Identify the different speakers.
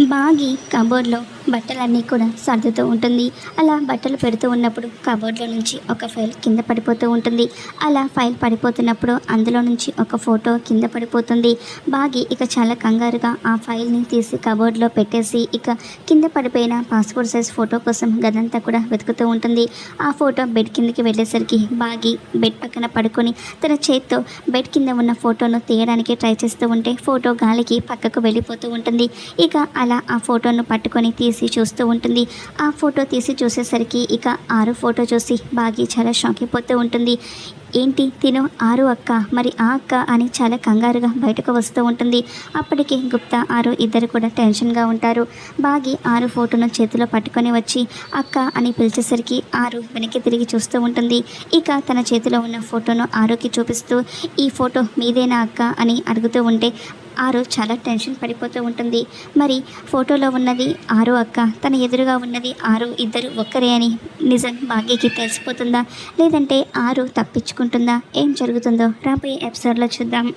Speaker 1: బాగి కబోర్డ్లో బట్టలన్నీ కూడా సర్దుతూ ఉంటుంది. అలా బట్టలు పెడుతూ ఉన్నప్పుడు కబోర్డ్లో నుంచి ఒక ఫైల్ కింద పడిపోతూ ఉంటుంది. అలా ఫైల్ పడిపోతున్నప్పుడు అందులో నుంచి ఒక ఫోటో కింద పడిపోతుంది. బాగి ఇక చాలా కంగారుగా ఆ ఫైల్ని తీసి కబోర్డ్లో పెట్టేసి ఇక కింద పడిపోయిన పాస్పోర్ట్ సైజ్ ఫోటో కోసం గదంతా కూడా వెతుకుతూ ఉంటుంది. ఆ ఫోటో బెడ్ కిందకి వెళ్ళేసరికి బాగి బెడ్ పక్కన పడుకొని తన చేత్తో బెడ్ కింద ఉన్న ఫోటోను తీయడానికి ట్రై చేస్తూ ఉంటే ఫోటో గాలికి పక్కకు వెళ్ళిపోతూ ఉంటుంది. ఇక అలా ఆ ఫోటోను పట్టుకొని తీసి చూస్తూ ఉంటుంది. ఆ ఫోటో తీసి చూసేసరికి ఇక ఆరు ఫోటో చూసి బాగి చాలా షాక్ అయిపోతూ ఉంటుంది. ఏంటి? తిను ఆరు అక్క. మరి ఆ అక్క అని చాలా కంగారుగా బయటకు వస్తూ ఉంటుంది. అప్పటికి గుప్తా ఆరు ఇద్దరు కూడా టెన్షన్గా ఉంటారు. బాగి ఆరు ఫోటోను చేతిలో పట్టుకొని వచ్చి అక్క అని పిలిచేసరికి ఆరు వెనక్కి తిరిగి చూస్తూ ఉంటుంది. ఇక తన చేతిలో ఉన్న ఫోటోను ఆరుకి చూపిస్తూ ఈ ఫోటో మీదేనా అక్క? అని అడుగుతూ ఉంటే ఆరు చాలా టెన్షన్ పడిపోతూ ఉంటుంది. మరి ఫోటోలో ఉన్నది ఆరు అక్క తన ఎదురుగా ఉన్నది ఆరు ఇద్దరు ఒక్కరే అని నిజం భాగ్యకి తెలిసిపోతుందా? లేదంటే ఆరు తప్పించుకుంటుందా? ఏం జరుగుతుందో? రాబోయే ఎపిసోడ్లో చూద్దాం.